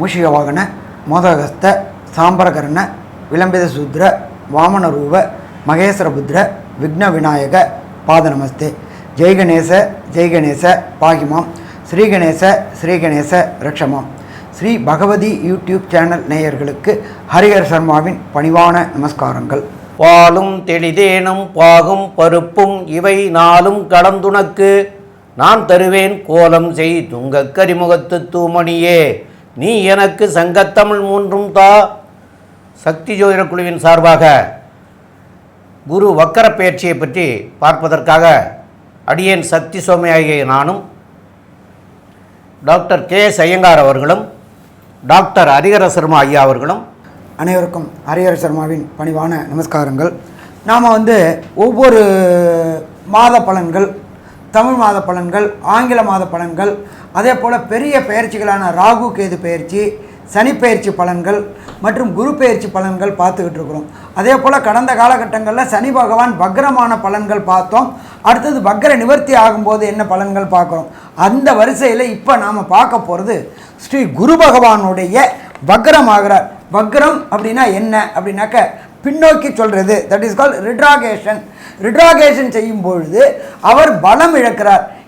மூஷிகவாகன மோதகஸ்த சாம்பரகரண விளம்பித சூத்ர வாமனரூப மகேஸ்வரபுத்ர விக்ன விநாயக பாத நமஸ்தே ஜெய்கணேச ஜெய்கணேச பாகிமாம். ஸ்ரீகணேச ஸ்ரீகணேச ரக்ஷமாம். ஸ்ரீ பகவதி யூடியூப் சேனல் நேயர்களுக்கு ஹரிஹர் சர்மாவின் பணிவான நமஸ்காரங்கள். பாலும் தெளிதேனும் பாகும் பருப்பும் இவை நாளும் கடந்துனக்கு நான் தருவேன் கோலம் செய்துங்க கரிமுகத்து தூமணியே. நீ எனக்கு சங்கத்தமிழ் மூன்றும் தா. சக்தி ஜோதிட குழுவின் சார்பாக குரு வக்கர பயிற்சியை பற்றி பார்ப்பதற்காக அடியேன் சக்தி சோமையாகிய நானும் டாக்டர் கே. எஸ். ஐயங்கார் அவர்களும் டாக்டர் ஹரிஹர சர்மா ஐயா அவர்களும் அனைவருக்கும் ஹரிஹர சர்மாவின் பணிவான நமஸ்காரங்கள். நாம் வந்து ஒவ்வொரு மாத பலன்கள் தமிழ் மாத பலன்கள் ஆங்கில மாத பலன்கள் அதே போல் பெரிய பயிற்சிகளான ராகு கேது பயிற்சி சனி பயிற்சி பலன்கள் மற்றும் குரு பயிற்சி பலன்கள் பார்த்துக்கிட்டு இருக்கிறோம். அதே போல் கடந்த காலகட்டங்களில் சனி பகவான் பக்ரமான பலன்கள் பார்த்தோம். அடுத்தது பக்ர நிவர்த்தி ஆகும்போது என்ன பலன்கள் பார்க்குறோம்? அந்த வரிசையில் இப்போ நாம் பார்க்க போகிறது ஸ்ரீ குரு பகவானுடைய வக்ரமாகிறார் வக்ரம் அப்படின்னா என்ன? அப்படின்னாக்க பின்னோக்கி சொல்கிறது தட் இஸ் கால் ரிட்ராகேஷன் ரிட்ராகேஷன் செய்யும் பொழுது அவர் பலம் இழக்கிறார்.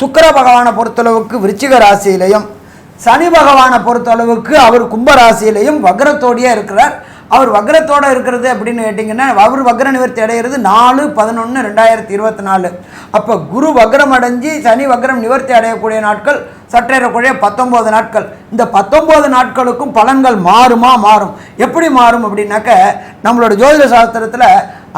சுக்கிர பகவானை பொறுத்தளவுக்கு விருச்சிக ராசியிலையும் சனி பகவானை பொறுத்தளவுக்கு அவர் கும்ப ராசியிலையும் வக்ரத்தோடையே இருக்கிறார். அவர் வக்ரத்தோடு இருக்கிறது அப்படின்னு கேட்டிங்கன்னா அவர் வக்ர நிவர்த்தி அடைகிறது நாலு பதினொன்று ரெண்டாயிரத்தி இருபத்தி நாலு. அப்போ குரு வக்ரம் அடைஞ்சு சனி வக்ரம் நிவர்த்தி அடையக்கூடிய நாட்கள் சற்றேறக்குறைய பத்தொம்போது நாட்கள். இந்த பத்தொம்போது நாட்களுக்கும் பலன்கள் மாறுமா மாறும்? எப்படி மாறும் அப்படின்னாக்க நம்மளோட ஜோதிட சாஸ்திரத்தில்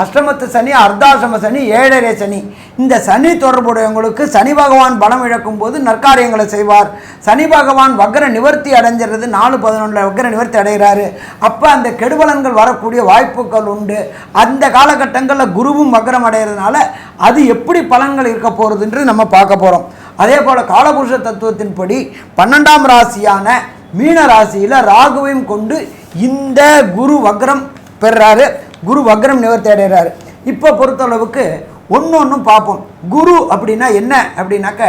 அஷ்டமத்து சனி அர்த்தாசிரம சனி ஏழரை சனி. இந்த சனி தொடர்புடையவங்களுக்கு சனி பகவான் பலம் இழக்கும் போது நற்காரியங்களை செய்வார். சனி பகவான் வக்ர நிவர்த்தி அடைஞ்சிறது நாலு பதினொன்றில் வக்ர நிவர்த்தி அடைகிறாரு. அப்போ அந்த கெடுபலன்கள் வரக்கூடிய வாய்ப்புகள் உண்டு. அந்த காலகட்டங்களில் குருவும் வக்ரம் அடைகிறதுனால அது எப்படி பலன்கள் இருக்க போகிறதுன்றது நம்ம பார்க்க போகிறோம் அதே போல் காலபுருஷ தத்துவத்தின்படி பன்னெண்டாம் ராசியான மீன ராசியில் ராகுவையும் கொண்டு இந்த குரு வக்ரம் பெறுறாரு. குரு வக்ரம் நிவர்த்தி அடைகிறாரு இப்போ பொறுத்தளவுக்கு ஒன்று ஒன்றும் பார்ப்போம். குரு அப்படின்னா என்ன? அப்படின்னாக்க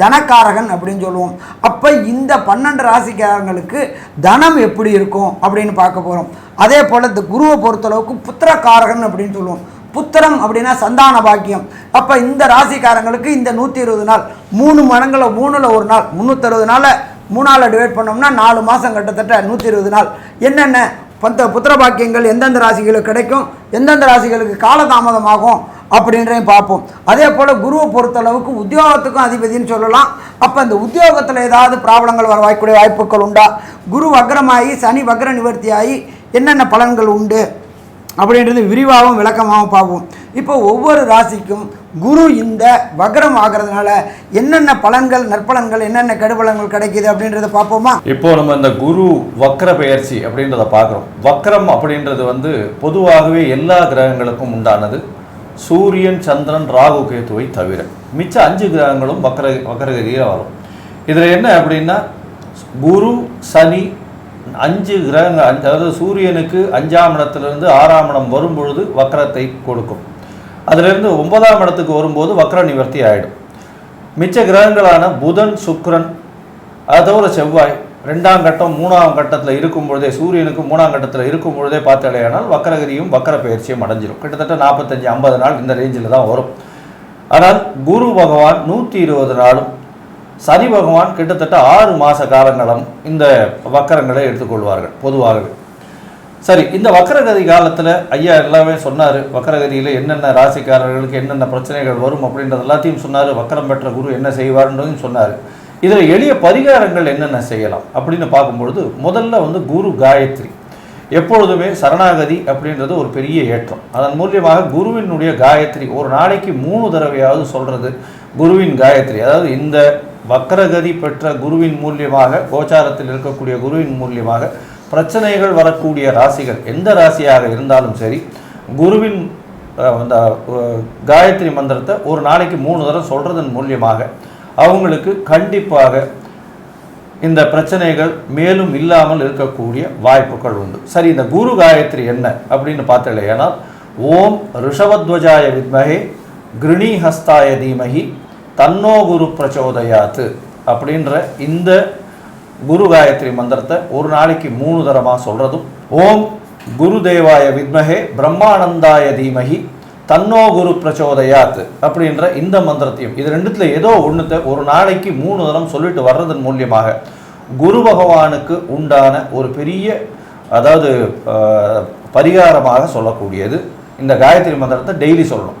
தனக்காரகன் அப்படின்னு சொல்லுவோம். அப்போ இந்த பன்னெண்டு ராசிக்காரங்களுக்கு தனம் எப்படி இருக்கும் அப்படின்னு பார்க்க போகிறோம் அதே போல் இந்த குருவை பொறுத்தளவுக்கு புத்திரக்காரகன் அப்படின்னு சொல்லுவோம். புத்திரம் அப்படின்னா சந்தான பாக்கியம். அப்போ இந்த ராசிக்காரங்களுக்கு இந்த நூற்றி இருபது நாள் மூணு மடங்களை மூணில் ஒரு நாள் முந்நூற்றறுபது நாளில் மூணால் டிவைட் பண்ணோம்னா நாலு மாதம் கிட்டத்தட்ட நூற்றி இருபது நாள். என்னென்ன? பந்த புத்திர பாக்கியங்கள் எந்தெந்த ராசிகளுக்கு கிடைக்கும் எந்தெந்த ராசிகளுக்கு காலதாமதமாகும் அப்படின்றதையும் பார்ப்போம். அதே போல் குருவை பொறுத்தளவுக்கு உத்தியோகத்துக்கும் அதிபதினு சொல்லலாம். அப்போ இந்த உத்தியோகத்தில் ஏதாவது ப்ராப்ளங்கள் வர வாய்க்கூடிய வாய்ப்புகள் உண்டா? குரு வக்ரமாகி சனி வக்ர நிவர்த்தியாகி என்னென்ன பலன்கள் உண்டு? அப்படின்றது விரிவாகவும் விளக்கமாகவும் பார்ப்போம். இப்போ ஒவ்வொரு ராசிக்கும் குரு இந்த வக்ரம் ஆகிறதுனால என்னென்ன பலன்கள் நற்பலன்கள் என்னென்ன கெடுபலன்கள் கிடைக்குது அப்படின்றத பார்ப்போமா? இப்போ நம்ம இந்த குரு வக்ர பெயர்ச்சி அப்படின்றத பார்க்குறோம். வக்ரம் அப்படின்றது வந்து பொதுவாகவே எல்லா கிரகங்களுக்கும் உண்டானது. சூரியன் சந்திரன் ராகு கேத்துவை தவிர மிச்ச அஞ்சு கிரகங்களும் வக்ர வக்ரகதியாக வரும். இதில் என்ன அப்படின்னா குரு சனி அஞ்சு கிரகங்கள் அஞ்சு- அதாவது சூரியனுக்கு அஞ்சாம் இடத்துலேருந்து ஆறாம் இடம் வரும்பொழுது வக்கரத்தை கொடுக்கும். அதிலிருந்து ஒன்பதாம் இடத்துக்கு வரும்போது வக்கர நிவர்த்தி ஆகிடும் மிச்ச கிரகங்களான புதன் சுக்ரன் அதோட செவ்வாய் ரெண்டாம் கட்டம் மூணாம் கட்டத்தில் இருக்கும் பொழுதே சூரியனுக்கு மூணாம் கட்டத்தில் இருக்கும் பொழுதே பார்த்தாலேயானால் வக்கரகிரியும் வக்கர பயிற்சியும் அடைஞ்சிடும் கிட்டத்தட்ட நாற்பத்தஞ்சு ஐம்பது நாள் இந்த ரேஞ்சில் தான் வரும். ஆனால் குரு பகவான் நூற்றி இருபது நாளும் சனி பகவான் கிட்டத்தட்ட ஆறு மாத காலங்களும் இந்த வக்கரங்களை எடுத்துக்கொள்வார்கள் பொதுவாகவே. சரி இந்த வக்கரகதி காலத்தில் ஐயா எல்லாமே சொன்னார் வக்கரகதியில் என்னென்ன ராசிக்காரர்களுக்கு என்னென்ன பிரச்சனைகள் வரும் அப்படின்றது எல்லாத்தையும் சொன்னார் வக்கரம் பெற்ற குரு என்ன செய்வார்ன்றதையும் சொன்னார். இதில் எளிய பரிகாரங்கள் என்னென்ன செய்யலாம் அப்படின்னு பார்க்கும்பொழுது முதல்ல வந்து குரு காயத்ரி. எப்பொழுதுமே சரணாகதி அப்படின்றது ஒரு பெரிய ஏற்றம். அதன் மூலியமாக குருவினுடைய காயத்ரி ஒரு நாளைக்கு மூணு தடவையாவது சொல்கிறது குருவின் காயத்ரி. அதாவது இந்த வக்கரகதி பெற்ற குருவின் மூலியமாக கோச்சாரத்தில் இருக்கக்கூடிய குருவின் மூலியமாக பிரச்சனைகள் வரக்கூடிய ராசிகள் எந்த ராசியாக இருந்தாலும் சரி குருவின் அந்த காயத்ரி மந்திரத்தை ஒரு நாளைக்கு மூணு தடவை சொல்கிறதன் மூலியமாக அவங்களுக்கு கண்டிப்பாக இந்த பிரச்சனைகள் மேலும் இல்லாமல் இருக்கக்கூடிய வாய்ப்புகள் உண்டு. சரி இந்த குரு காயத்ரி என்ன அப்படின்னு பார்த்தலையானால் ஓம் ரிஷபத்வஜாய வித்மகே கிருணிஹஸ்தாய தீமகி தன்னோ குரு பிரச்சோதயாத்து அப்படின்ற இந்த குரு காயத்ரி மந்திரத்தை ஒரு நாளைக்கு மூணு தரமாக சொல்கிறதும் ஓம் குருதேவாய வித்மகே பிரம்மானந்தாய தீமகி தன்னோ குரு பிரச்சோதயாத் அப்படின்ற இந்த மந்திரத்தையும் இது ரெண்டுத்தில் ஏதோ ஒன்றுத்தை ஒரு நாளைக்கு மூணு தரம் சொல்லிட்டு வர்றதன் மூலியமாக குரு பகவானுக்கு உண்டான ஒரு பெரிய அதாவது பரிகாரமாக சொல்லக்கூடியது. இந்த காயத்ரி மந்திரத்தை டெய்லி சொல்லணும்.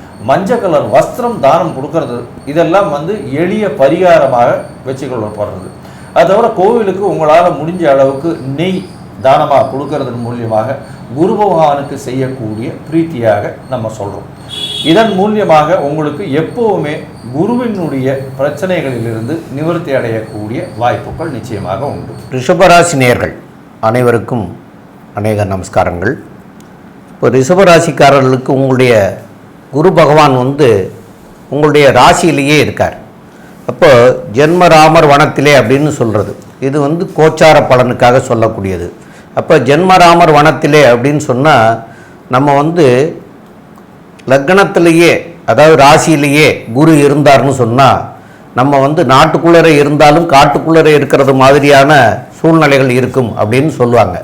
மஞ்சள் கலர் வஸ்திரம் தானம் கொடுக்கறது இதெல்லாம் வந்து எளிய பரிகாரமாக வச்சுக்கொள்ளப்படுறது. அது தவிர கோவிலுக்கு உங்களால் முடிஞ்ச அளவுக்கு நெய் தானமாக கொடுக்கறதன் மூலியமாக குரு பகவானுக்கு செய்யக்கூடிய பிரீத்தியாக நம்ம சொல்கிறோம் இதன் மூலியமாக உங்களுக்கு எப்போவுமே குருவினுடைய பிரச்சனைகளிலிருந்து நிவர்த்தி அடையக்கூடிய வாய்ப்புகள் நிச்சயமாக உண்டு. ரிஷபராசி நேர்கள் அனைவருக்கும் அநேக நமஸ்காரங்கள். இப்போ ரிஷபராசிக்காரர்களுக்கு உங்களுடைய குரு பகவான் வந்து உங்களுடைய ராசியிலேயே இருக்கார். அப்போ ஜென்மராமர் வனத்திலே அப்படின்னு சொல்கிறது இது வந்து கோச்சார பலனுக்காக சொல்லக்கூடியது. அப்போ ஜென்மராமர் வனத்திலே அப்படின்னு சொன்னால் நம்ம வந்து லக்னத்திலேயே அதாவது ராசியிலேயே குரு இருந்தார்னு சொன்னால் நம்ம வந்து நாட்டுக்குள்ளே இருந்தாலும் காட்டுக்குள்ளே இருக்கிறது மாதிரியான சூழ்நிலைகள் இருக்கும் அப்படின்னு சொல்லுவாங்க.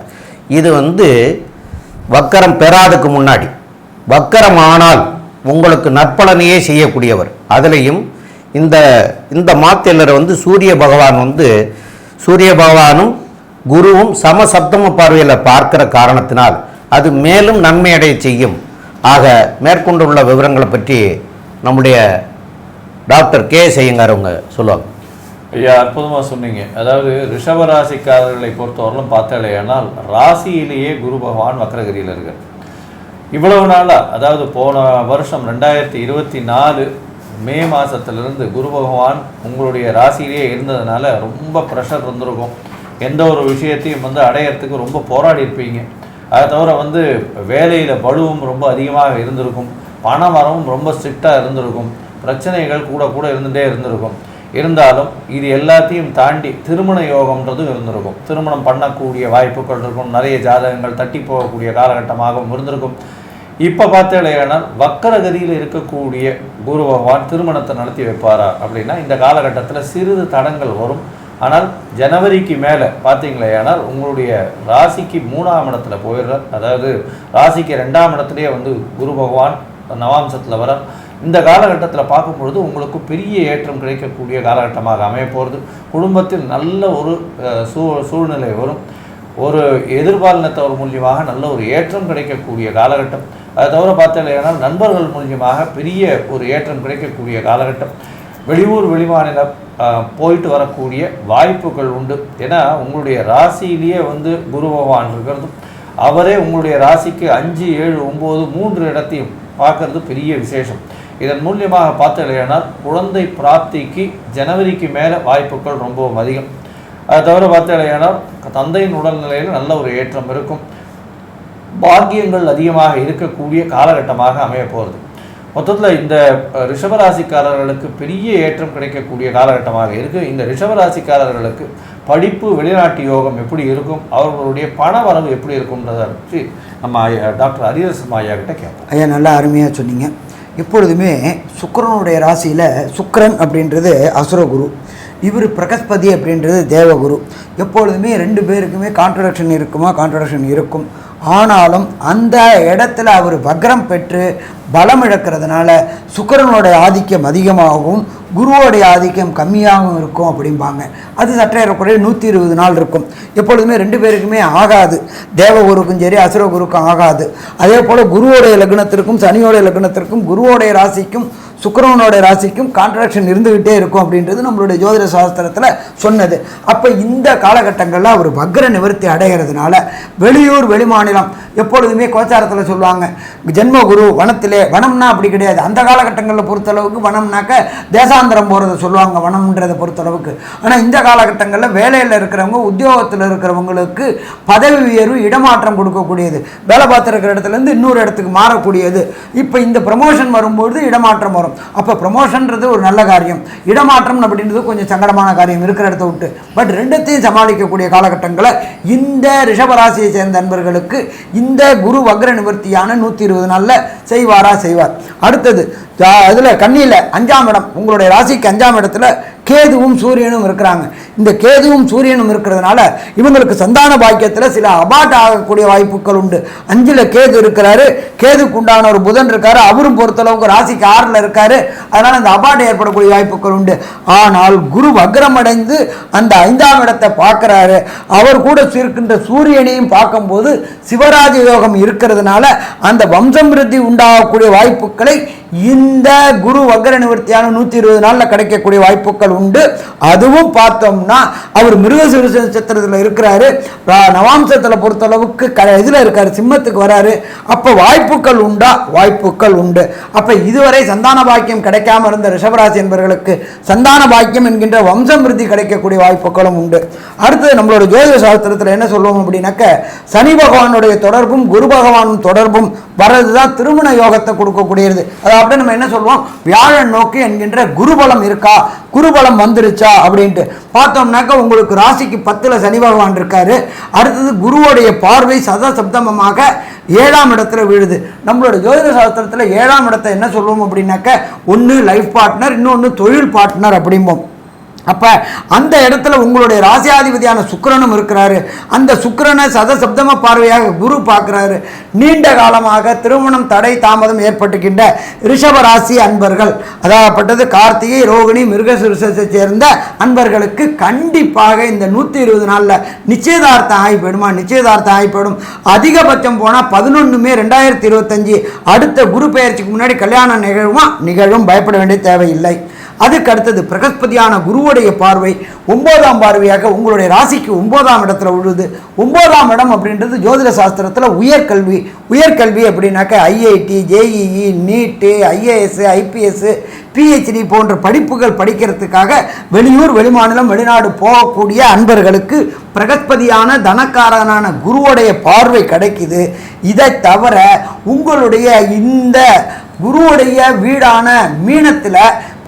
இது வந்து வக்கரம் பெறாதுக்கு முன்னாடி. வக்கரம் ஆனால் உங்களுக்கு நற்பலனையே செய்யக்கூடியவர். அதுலேயும் இந்த இந்த மாத்திலரை வந்து சூரிய பகவான் வந்து சூரிய பகவானும் குருவும் சமசப்தம பார்வையில் பார்க்கிற காரணத்தினால் அது மேலும் நன்மையடைய செய்யும். ஆக மேற்கொண்டுள்ள விவரங்களை பற்றி நம்முடைய டாக்டர் கே செய்யுங்கார் அவங்க சொல்லுவாங்க. ஐயா அற்புதமாக சொன்னீங்க. அதாவது ரிஷபராசிக்காரர்களை பொறுத்தவரையிலும் பார்த்தாலேயானால் ராசியிலேயே குரு பகவான் வக்ரகிரியில் இருக்கார். இவ்வளவு நாளாக அதாவது போன வருஷம் ரெண்டாயிரத்தி இருபத்தி நாலு மே மாதத்துலேருந்து குரு பகவான் உங்களுடைய ராசியிலேயே இருந்ததுனால ரொம்ப ப்ரெஷர் இருந்திருக்கும். எந்த ஒரு விஷயத்தையும் வந்து அடையறதுக்கு ரொம்ப போராடி இருப்பீங்க. அதை தவிர வந்து வேலையில் பலுவும் ரொம்ப அதிகமாக இருந்திருக்கும். பண வரவும் ரொம்ப ஸ்ட்ரிக்டாக இருந்திருக்கும். பிரச்சனைகள் கூட கூட இருந்துகிட்டே இருந்திருக்கும். இருந்தாலும் இது எல்லாத்தையும் தாண்டி திருமண யோகம்ன்றதும் இருந்திருக்கும். திருமணம் பண்ணக்கூடிய வாய்ப்புகள் இருக்கும். நிறைய ஜாதகங்கள் தட்டி போகக்கூடிய காலகட்டமாகவும் இருந்திருக்கும். இப்போ பார்த்தேனால் வக்கரகதியில் இருக்கக்கூடிய குரு பகவான் திருமணத்தை நடத்தி வைப்பாரா அப்படின்னா இந்த காலகட்டத்தில் சிறிது தடங்கள் வரும். ஆனால் ஜனவரிக்கு மேலே பார்த்தீங்களேயானால் உங்களுடைய ராசிக்கு மூணாம் இடத்துல போயிடுறார். அதாவது ராசிக்கு ரெண்டாம் இடத்துலேயே வந்து குரு பகவான் நவாம்சத்தில் வர இந்த காலகட்டத்தில் பார்க்கும் பொழுது உங்களுக்கு பெரிய ஏற்றம் கிடைக்கக்கூடிய காலகட்டமாக அமைய போகிறது குடும்பத்தில் நல்ல ஒரு சூ சூழ்நிலை வரும். ஒரு எதிர்பாலினத்தவர் மூலியமாக நல்ல ஒரு ஏற்றம் கிடைக்கக்கூடிய காலகட்டம். அதை தவிர பார்த்தீங்கன்னா நண்பர்கள் மூலியமாக பெரிய ஒரு ஏற்றம் கிடைக்கக்கூடிய காலகட்டம். வெளியூர் வெளிமாநிலம் போயிட்டு வரக்கூடிய வாய்ப்புகள் உண்டு. ஏன்னா உங்களுடைய ராசியிலேயே வந்து குரு பகவான் இருக்கிறதும் அவரே உங்களுடைய ராசிக்கு அஞ்சு ஏழு ஒம்பது மூன்று இடத்தையும் பார்க்கறது பெரிய விசேஷம். இதன் மூலியமாக இல்லையானால் குழந்தை பிராப்திக்கு ஜனவரிக்கு மேலே வாய்ப்புகள் ரொம்பவும் அதிகம். அதை தவிர பார்த்தீங்கன்னா தந்தையின் உடல்நிலையில் நல்ல ஒரு ஏற்றம் இருக்கும். பாக்கியங்கள் அதிகமாக இருக்கக்கூடிய காலகட்டமாக அமைய போகிறது மொத்தத்தில் இந்த ரிஷபராசிக்காரர்களுக்கு பெரிய ஏற்றம் கிடைக்கக்கூடிய காலகட்டமாக இருக்குது இந்த ரிஷபராசிக்காரர்களுக்கு படிப்பு வெளிநாட்டு யோகம் எப்படி இருக்கும்? அவர்களுடைய பண வரவு எப்படி இருக்கும்ன்றதை பற்றி நம்ம டாக்டர் ஹரிஹரசன் ஐயா கிட்ட கேட்போம். ஐயா நல்லா அருமையாக சொன்னீங்க. எப்பொழுதுமே சுக்கரனுடைய ராசியில் சுக்கரன் அப்படின்றது அசுரகுரு. இவர் பிரகஸ்பதி அப்படின்றது தேவகுரு. எப்பொழுதுமே ரெண்டு பேருக்குமே கான்ட்ரடக்ஷன் இருக்குமா? கான்ட்ரடக்ஷன் இருக்கும். ஆனாலும் அந்த இடத்துல அவர் வக்ரம் பெற்று பலம் இழக்கிறதுனால சுக்கிரனுடைய ஆதிக்கம் அதிகமாகவும் குருவோடைய ஆதிக்கம் கம்மியாகவும் இருக்கும் அப்படிம்பாங்க. அது சற்றேறக்குறைய நூற்றி இருபது நாள் இருக்கும். எப்பொழுதுமே ரெண்டு பேருக்குமே ஆகாது. தேவகுருக்கும் சரி அசுரகுருக்கும் ஆகாது. அதே போல் குருவோடைய லக்னத்திற்கும் சனியோடைய லக்னத்திற்கும் குருவோடைய ராசிக்கும் சுக்கிரவனுடைய ராசிக்கும் கான்ட்ராக்ஷன் இருந்துக்கிட்டே இருக்கும் அப்படின்றது நம்மளுடைய ஜோதிட சாஸ்திரத்தில் சொன்னது. அப்போ இந்த காலகட்டங்களில் அவர் வக்ர நிவர்த்தி அடைகிறதுனால வெளியூர் வெளிமாநிலம் எப்பொழுதுமே கோச்சாரத்தில் சொல்லுவாங்க ஜென்ம குரு வனத்திலே வனம்னா அப்படி கிடையாது. அந்த காலகட்டங்களில் பொறுத்தளவுக்கு வனம்னாக்க தேசாந்திரம் போகிறத சொல்லுவாங்க வனம்ன்றதை பொறுத்தளவுக்கு. ஆனால் இந்த காலகட்டங்களில் வேலையில் இருக்கிறவங்க உத்தியோகத்தில் இருக்கிறவங்களுக்கு பதவி உயர்வு இடமாற்றம் கொடுக்கக்கூடியது. வேலை பார்த்துருக்கிற இடத்துலேருந்து இன்னொரு இடத்துக்கு மாறக்கூடியது. இப்போ இந்த ப்ரமோஷன் வரும்பொழுது இடமாற்றம் வரும். அப்போ ப்ரமோஷன்றது ஒரு நல்ல காரியம். இடமாற்றம் அப்படின்றது கொஞ்சம் சங்கடமான காரியம் இருக்கிற இடத்த விட்டு. பட் ரெண்டத்தையும் சமாளிக்கக்கூடிய காலகட்டங்களை இந்த ரிஷபராசியை சேர்ந்த நண்பர்களுக்கு இந்த குரு வக்ர நிவர்த்தியான நூற்றி இருபது நாளில் செய்வாரா செய்வார். அடுத்தது இதில் கண்ணியில் அஞ்சாம் இடம் உங்களுடைய ராசிக்கு அஞ்சாம் இடத்துல கேதுவும் சூரியனும் இருக்கிறாங்க. இந்த கேதுவும் சூரியனும் இருக்கிறதுனால இவங்களுக்கு சந்தான பாக்கியத்தில் சில அபாட் ஆகக்கூடிய வாய்ப்புகள் உண்டு. அஞ்சில் கேது இருக்கிறாரு. கேதுக்கு உண்டான ஒரு புதன் இருக்காரு. அவரும் பொறுத்தளவுக்கு ராசிக்கு ஆறில் இருக்காரு. அதனால் அந்த அபாட் ஏற்படக்கூடிய வாய்ப்புகள் உண்டு. ஆனால் குரு வக்ரமடைந்து அந்த ஐந்தாம் இடத்தை பார்க்குறாரு. அவர் கூட இருக்கின்ற சூரியனையும் பார்க்கும்போது சிவராஜ யோகம் இருக்கிறதுனால அந்த வம்சமிருத்தி உண்டாகக்கூடிய வாய்ப்புகளை இந்த இந்த குரு வக்கர நிவர்த்தியான நூற்றி இருபது நாளில் கிடைக்கக்கூடிய வாய்ப்புகள் உண்டு. அதுவும் பார்த்தோம்னா அவர் மிருகசீரிஷ நட்சத்திரத்தில் இருக்கிறாரு. ரா- நவாம்சத்தில் பொறுத்தளவுக்கு க இதில் இருக்காரு சிம்மத்துக்கு வராரு. அப்போ வாய்ப்புகள் உண்டா? வாய்ப்புகள் உண்டு. அப்போ இதுவரை சந்தான பாக்கியம் கிடைக்காம இருந்த ரிஷபராசி என்பவர்களுக்கு சந்தான பாக்கியம் என்கின்ற வம்சமிருத்தி கிடைக்கக்கூடிய வாய்ப்புகளும் உண்டு. அடுத்தது நம்மளோட ஜோதிட சாஸ்திரத்தில் என்ன சொல்லுவோம் அப்படின்னாக்க சனி பகவானுடைய தொடர்பும் குரு பகவானும் தொடர்பும் வர்றது தான் திருமண யோகத்தை கொடுக்கக்கூடியது. அதை அப்படியே நம்ம என்ன சொல்லுவோம்? வியாழன் நோக்கு என்கின்ற குருபலம் இருக்கா? குருபலம் வந்துருச்சா? அப்படின்ட்டு. பார்த்தோம்னாக்க உங்களுக்கு ராசிக்கு பத்தில் சனி பகவான் இருக்காரு. அடுத்தது குருவோடைய பார்வை சத சப்தமமாக ஏழாம் இடத்துல விழுது. நம்மளோட ஜோதிட சாஸ்திரத்தில் ஏழாம் இடத்தை என்ன சொல்லுவோம் அப்படின்னாக்க ஒன்று லைஃப் பார்ட்னர் இன்னொன்று தொழில் பார்ட்னர் அப்படிம்போம். அப்போ அந்த இடத்துல உங்களுடைய ராசியாதிபதியான சுக்கரனும் இருக்கிறாரு. அந்த சுக்கரனை சதசப்தம பார்வையாக குரு பார்க்குறாரு. நீண்ட காலமாக திருமணம் தடை தாமதம் ஏற்பட்டுக்கின்ற ரிஷப ராசி அன்பர்கள் அதாகப்பட்டது கார்த்திகை ரோகிணி மிருகசுரிசத்தை சேர்ந்த அன்பர்களுக்கு கண்டிப்பாக இந்த நூற்றி இருபது நாளில் நிச்சயதார்த்தம் ஆகி போயிடுமா? நிச்சயதார்த்தம் ஆகி போயிடும். அதிகபட்சம் போனால் பதினொன்று மே ரெண்டாயிரத்தி இருபத்தஞ்சி அடுத்த குரு பெயர்ச்சிக்கு முன்னாடி கல்யாணம் நிகழுமா? நிகழும். பயப்பட வேண்டிய தேவையில்லை. அதுக்கு அடுத்தது பிரகஸ்பதியான குருவுடைய பார்வை ஒன்பதாம் பார்வையாக உங்களுடைய ராசிக்கு ஒன்பதாம் இடத்துல விழுது. ஒன்பதாம் இடம் அப்படின்றது ஜோதிட சாஸ்திரத்தில் உயர்கல்வி. உயர்கல்வி அப்படின்னாக்க IIT JEE NEET IAS IPS PhD போன்ற படிப்புகள் படிக்கிறதுக்காக வெளியூர் வெளிமாநிலம் வெளிநாடு போகக்கூடிய அன்பர்களுக்கு பிரகஸ்பதியான தனக்காரனான குருவுடைய பார்வை கிடைக்குது. இதை தவிர உங்களுடைய இந்த குருவுடைய வீடான மீனத்தில்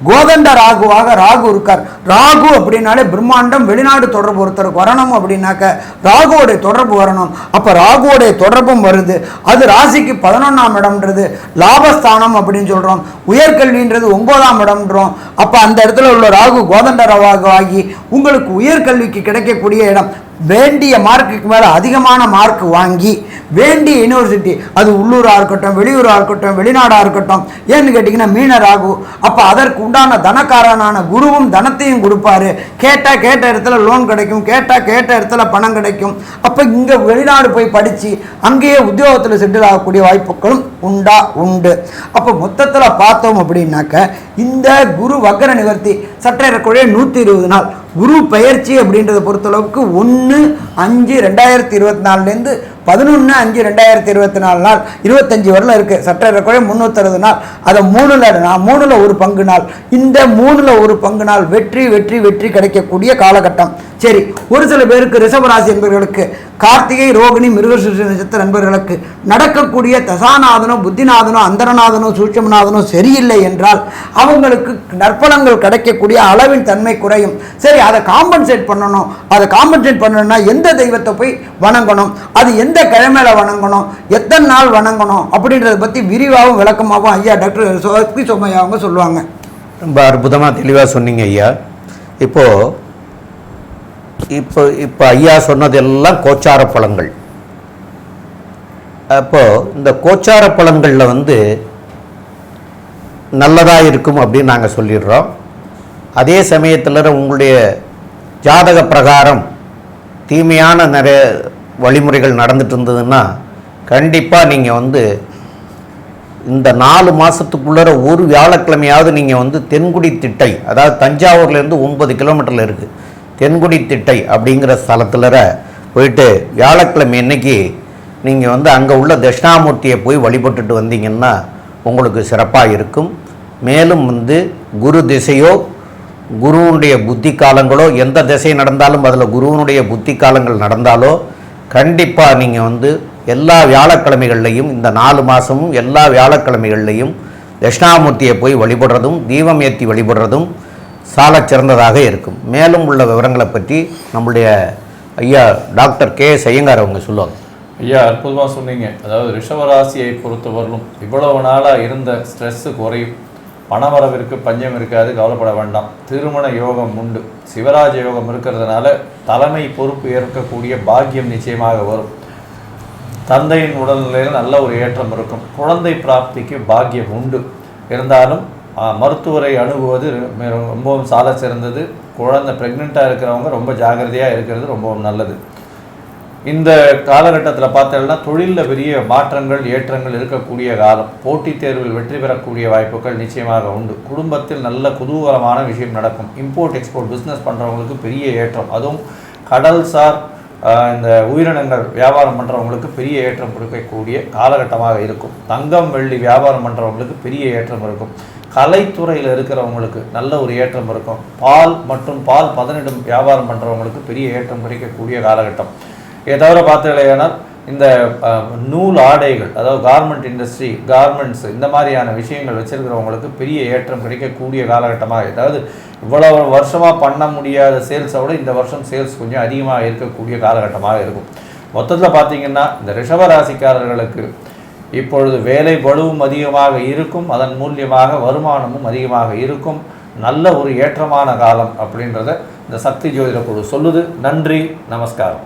கோதண்ட ராகுவாக ராகு இருக்கார். ராகு அப்படின்னாலே பிரம்மாண்டம் வெளிநாடு தொடர்பு ஒருத்தருக்கு வரணும் அப்படின்னாக்க ராகுவோடைய தொடர்பு வரணும். அப்போ ராகுவோடைய தொடர்பும் வருது. அது ராசிக்கு பதினொன்றாம் இடம்ன்றது லாபஸ்தானம் அப்படின்னு சொல்கிறோம் உயர்கல்வின்றது ஒன்பதாம் இடம்ன்றோம். அப்போ அந்த இடத்துல உள்ள ராகு கோதண்ட ராகு ஆகி உங்களுக்கு உயர்கல்விக்கு கிடைக்கக்கூடிய இடம் வேண்டிய மார்க்குக்கு மேலே அதிகமான மார்க் வாங்கி வேண்டிய யூனிவர்சிட்டி அது உள்ளூராக இருக்கட்டும் வெளியூராக இருக்கட்டும் வெளிநாடாக இருக்கட்டும் ஏன்னு கேட்டிங்கன்னா மீனர் ஆகும் அப்போ அதற்கு உண்டான தனக்காரனான குருவும் தனத்தையும் கொடுப்பாரு. கேட்டால் கேட்ட இடத்துல லோன் கிடைக்கும் கேட்டால் கேட்ட இடத்துல பணம் கிடைக்கும். அப்போ இங்கே வெளிநாடு போய் படித்து அங்கேயே உத்தியோகத்தில் செட்டில் ஆகக்கூடிய வாய்ப்புகளும் உண்டா? உண்டு. அப்போ மொத்தத்தில் பார்த்தோம் அப்படின்னாக்க இந்த குரு வக்கர நிவர்த்தி இருக்கக்கூடிய நூற்றி இருபது நாள் குரு பெயர்ச்சி அப்படின்றத பொறுத்தளவுக்கு ஒன்று அஞ்சு ரெண்டாயிரத்தி இருபத்தி நாலுலேருந்து பதினொன்று அஞ்சு ரெண்டாயிரத்தி இருபத்தி நாலு நாள் இருபத்தஞ்சி வரலாம் இருக்குது சற்றேறக்குறைய முந்நூற்றறுபது நாள். அதை மூணில் நான் மூணில் ஒரு பங்கு நாள். இந்த மூணில் ஒரு பங்கு நாள் வெற்றி வெற்றி வெற்றி கிடைக்கக்கூடிய காலகட்டம். சரி ஒரு சில பேருக்கு ரிஷபராசி என்பவர்களுக்கு கார்த்திகை ரோகிணி மிருகசீர்ஷ நட்சத்திர நண்பர்களுக்கு நடக்கக்கூடிய தசாநாதனோ புத்திநாதனோ அந்தரநாதனோ சூட்சமநாதனோ சரியில்லை என்றால் அவங்களுக்கு நற்பலங்கள் கிடைக்கக்கூடிய அளவின் தன்மை குறையும். சரி அதை காம்பன்சேட் பண்ணணும். அதை காம்பன்சேட் பண்ணணும்னா எந்த தெய்வத்தை போய் வணங்கணும்? அது எந்த கிழமையில வணங்கணும் எத்தனை நாள் வணங்கணும் அப்படின்றத பற்றி விரிவாகவும் விளக்கமாகவும் ஐயா டாக்டர் சோஸ்கி சோமையா அவங்க சொல்லுவாங்க. ரொம்ப அற்புதமாக தெளிவாக சொன்னீங்க ஐயா. இப்போது இப்போ இப்போ ஐயா சொன்னதெல்லாம் கோச்சார பழங்கள். அப்போது இந்த கோச்சார பழங்களில் வந்து நல்லதாக இருக்கும் அப்படின்னு நாங்கள் சொல்லிடுறோம். அதே சமயத்தில் உங்களுடைய ஜாதக பிரகாரம் தீமையான நிறைய வழிமுறைகள் நடந்துட்டு இருந்ததுன்னா கண்டிப்பாக நீங்கள் வந்து இந்த நாலு மாதத்துக்குள்ளே ஒரு வியாழக்கிழமையாவது நீங்கள் வந்து தென்குடி திட்டை அதாவது தஞ்சாவூர்லேருந்து ஒன்பது கிலோமீட்டரில் இருக்குது தென்குடி திட்டை அப்படிங்கிற ஸ்தலத்தில் போயிட்டு வியாழக்கிழமை அன்னைக்கு நீங்கள் வந்து அங்கே உள்ள தட்சிணாமூர்த்தியை போய் வழிபட்டுட்டு வந்தீங்கன்னா உங்களுக்கு சிறப்பாக இருக்கும். மேலும் வந்து குரு திசையோ குருவனுடைய புத்தி காலங்களோ எந்த திசை நடந்தாலும் அதில் குருவனுடைய புத்தி காலங்கள் நடந்தாலோ கண்டிப்பாக நீங்கள் வந்து எல்லா வியாழக்கிழமைகள்லையும் இந்த நாலு மாதமும் எல்லா வியாழக்கிழமைகள்லையும் தட்சிணாமூர்த்தியை போய் வழிபடுறதும் தீபம் ஏற்றி வழிபடுறதும் சாலச் சிறந்ததாக இருக்கும். மேலும் உள்ள விவரங்களை பற்றி நம்முடைய ஐயா டாக்டர் கே ஐயங்கார் அவங்க சொல்லுவாங்க. ஐயா அற்புதமாக சொன்னீங்க. அதாவது ரிஷவராசியை பொறுத்தவரையிலும் இவ்வளவு நாளாக இருந்த ஸ்ட்ரெஸ்ஸு குறையும். பணவரவிற்கு பஞ்சம் இருக்காது கவலைப்பட வேண்டாம். திருமண யோகம் உண்டு. சிவராஜ யோகம் இருக்கிறதுனால தலைமை பொறுப்பு ஏற்கக்கூடிய பாக்கியம் நிச்சயமாக வரும். தந்தையின் உடல்நிலையில் நல்ல ஒரு ஏற்றம் இருக்கும். குழந்தை பிராப்திக்கு பாக்கியம் உண்டு. இருந்தாலும் மருத்துவரை அணுகுவது ரொம்பவும் சால சிறந்தது. குழந்தை ப்ரெக்னெண்ட்டாக இருக்கிறவங்க ரொம்ப ஜாக்கிரதையாக இருக்கிறது ரொம்பவும் நல்லது. இந்த காலகட்டத்தில் பார்த்தோம்னா தொழிலில் பெரிய மாற்றங்கள் ஏற்றங்கள் இருக்கக்கூடிய காலம். போட்டித் தேர்வில் வெற்றி பெறக்கூடிய வாய்ப்புகள் நிச்சயமாக உண்டு. குடும்பத்தில் நல்ல குதூகலமான விஷயம் நடக்கும். இம்போர்ட் எக்ஸ்போர்ட் பிஸ்னஸ் பண்ணுறவங்களுக்கு பெரிய ஏற்றம். அதுவும் கடல்சார் இந்த உயிரினங்கள் வியாபாரம் பண்ணுறவங்களுக்கு பெரிய ஏற்றம் கொடுக்கக்கூடிய காலகட்டமாக இருக்கும். தங்கம் வெள்ளி வியாபாரம் பண்ணுறவங்களுக்கு பெரிய ஏற்றம் இருக்கும். கலைத்துறையில் இருக்கிறவங்களுக்கு நல்ல ஒரு ஏற்றம் இருக்கும். பால் மற்றும் பால் பதனிடும் வியாபாரம் பண்ணுறவங்களுக்கு பெரிய ஏற்றம் கிடைக்கக்கூடிய காலகட்டம். இதை தவிர பார்த்தீங்கன்னா இந்த நூல் ஆடைகள் அதாவது கார்மெண்ட் இண்டஸ்ட்ரி கார்மெண்ட்ஸ் இந்த மாதிரியான விஷயங்கள் வச்சுருக்கிறவங்களுக்கு பெரிய ஏற்றம் கிடைக்கக்கூடிய காலகட்டமாக அதாவது இவ்வளவு வருஷமாக பண்ண முடியாத சேல்ஸை விட இந்த வருஷம் சேல்ஸ் கொஞ்சம் அதிகமாக இருக்கக்கூடிய காலகட்டமாக இருக்கும். மொத்தத்தில் பார்த்தீங்கன்னா இந்த ரிஷபராசிக்காரர்களுக்கு இப்பொழுது வேலை பளுவும் அதிகமாக இருக்கும் அதன் மூலியமாக வருமானமும் அதிகமாக இருக்கும் நல்ல ஒரு ஏற்றமான காலம் அப்படின்றத இந்த சக்தி ஜோதிட குழு சொல்லுது. நன்றி நமஸ்காரம்.